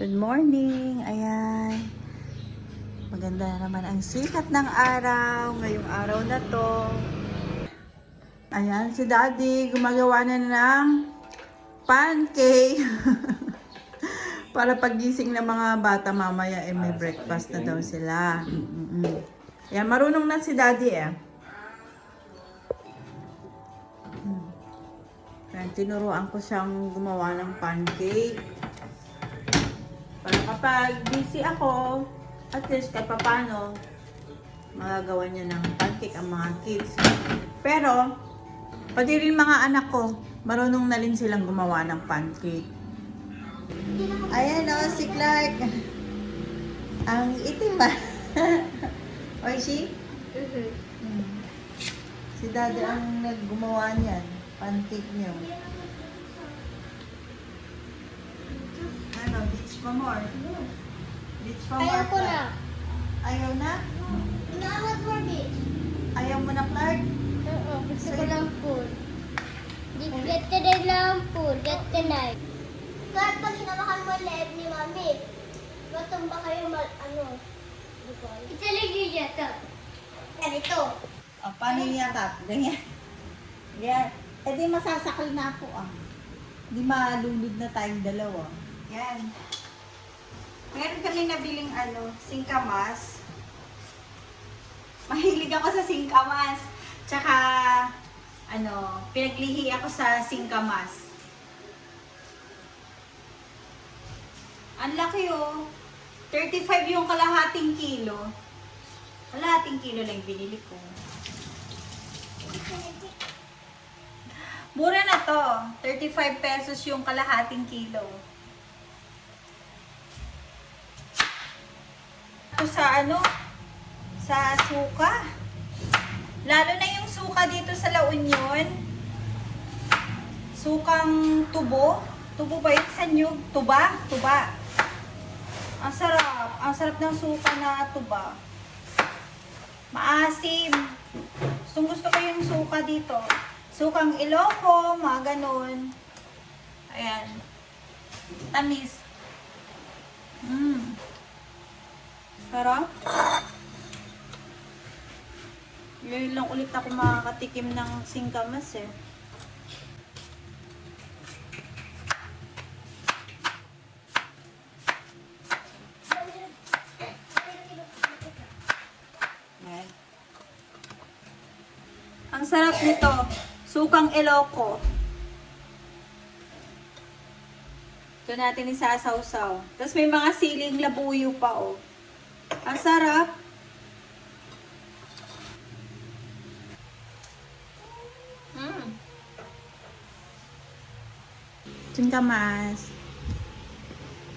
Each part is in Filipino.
Good morning. Ayan. Maganda na naman ang sikat ng araw ngayong araw na to. Ayan, si Daddy gumagawa na ng pancake. Para pagising ng mga bata mamaya eh may breakfast na daw sila. Mm-mm. Ayan, marunong na si Daddy eh. Ayan, tinuruan ko siyang gumawa ng pancake. Para kapag busy ako, at least kahit papano, magagawa niya ng pancake ang mga kids. Pero, pati rin mga anak ko, marunong na rin silang gumawa ng pancake. Ayan o, si Clark. Ang itim ba? Oishi? Hmm. Si Daddy ang naggumawa niyan. Pancake niyo. Ano, beach pa more? Beach pa more? Ayaw ko na. Clark? Ayaw na? Inaangat mo, bitch. Ayaw mo na, Clark? Oo, gusto ko lang food. Get ka din lang food. Get ka na. Kahit pag hinawakan mo leeg ni mami, matumba kayo mal, ano, Italig niyo dito. Ganito. O, paano niyakap? Ganyan. Yan. E di masasakal na ako ah. Di malulod na tayong dalawa. Yan. Meron kami nabiling ano, singkamas. Mahilig ako sa singkamas. Tsaka, ano, pinaglihi ako sa singkamas. Ang laki oh. 35 yung kalahating kilo. Kalahating kilo lang binili ko. Mura na to. 35 pesos yung kalahating kilo. Ito sa ano? Sa suka. Lalo na yung suka dito sa La Union. Sukang tubo. Tubo ba yun sa nyug? Tuba? Tuba. Ang sarap. Ang sarap ng suka na tuba. Maasim. Gustong gusto ko yung suka dito. Sukang iloko, mga ganun. Ayan. Tamis. Sarap. Ngayon lang ulit ako makakatikim ng singkamas eh. Ayan. Ang sarap nito. Sukang Ilocos. Ito natin isasawsaw. Tapos may mga siling labuyo pa, oh. Ang sarap. Mm. Singkamas.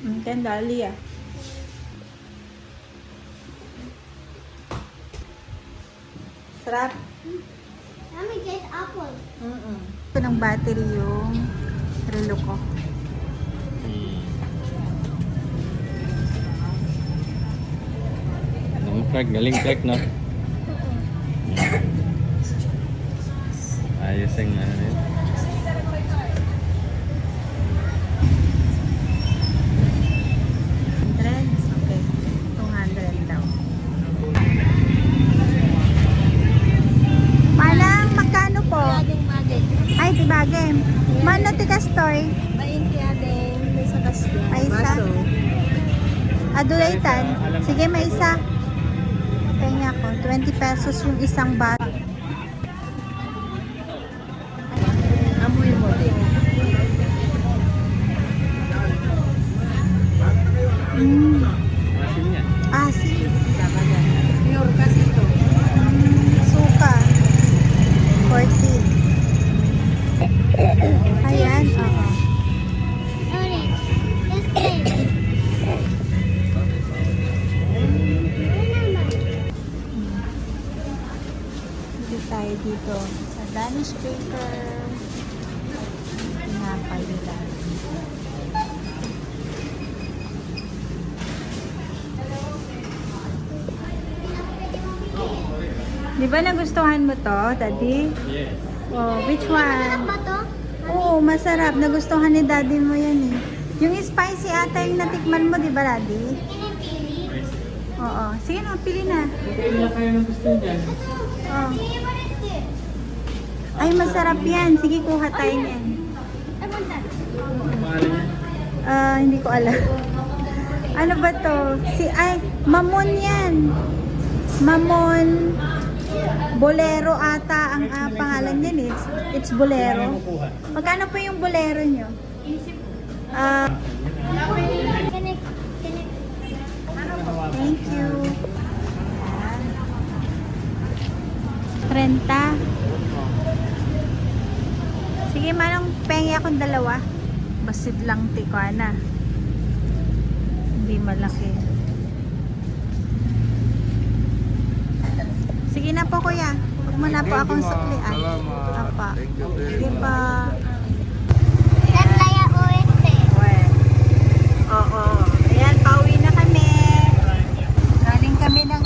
Mm, kandali ah. Sarap. Mami, get apple. Mm-mm. Ito ng battery yung relo ko. Clark, galing Clark, no? Ayos yung ano yun. Hundred? Okay. 200 daw. Manang, magkano po? Mading mading. Ay, tibagay. Mano tikas toy? 20 ading. May sa kasya. May isa? Adulaitan? Sige, may isa. Kaya ko, 20 pesos yung isang bat. Dito sa Danish Baker. Tinapay nila. Di ba nagustuhan mo to, Daddy? Yes. Oh, which one? Oo, masarap. Nagustuhan ni Daddy mo yan eh. Yung spicy ata yung natikman mo, di ba, Daddy? Oo. Sige na, pili na. Pili lang kayo ng gusto dyan. Oh. Ay, masarap yan. Sige, kuha tayo niyan. Ah, hindi ko alam. Ano ba to? Si, ay, mamon yan. Mamon. Bolero ata ang uh, pangalan niyan eh. It's, it's bolero. Magkano po yung bolero nyo? Ah, Thank you. 30 manong pengi akong dalawa. Basit lang tikwana. Hindi malaki. Sige na po kuya. Huwag mo na po akong suklian. Apa. Sige pa. Oo. Ayan, pauwi na kami. Galing kami ng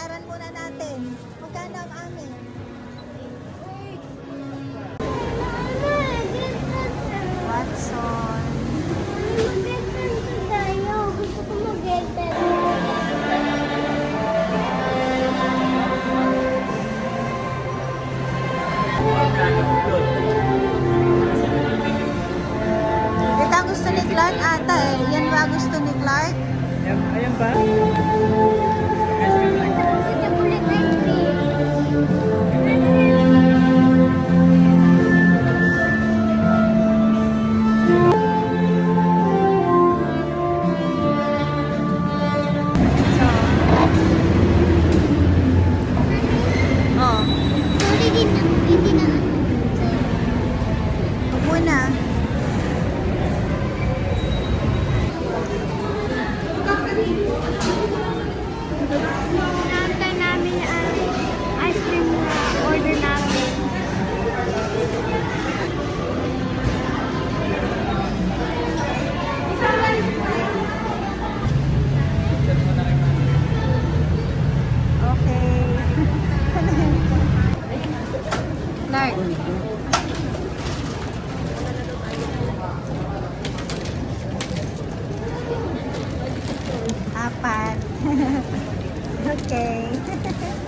Bayaran muna natin. Magkano ang amin? Watson. Gusto ko mag-get Ito ang gusto ni Clark ata eh. Yan ba gusto ni Clark? Ayan ba? Huwag okay.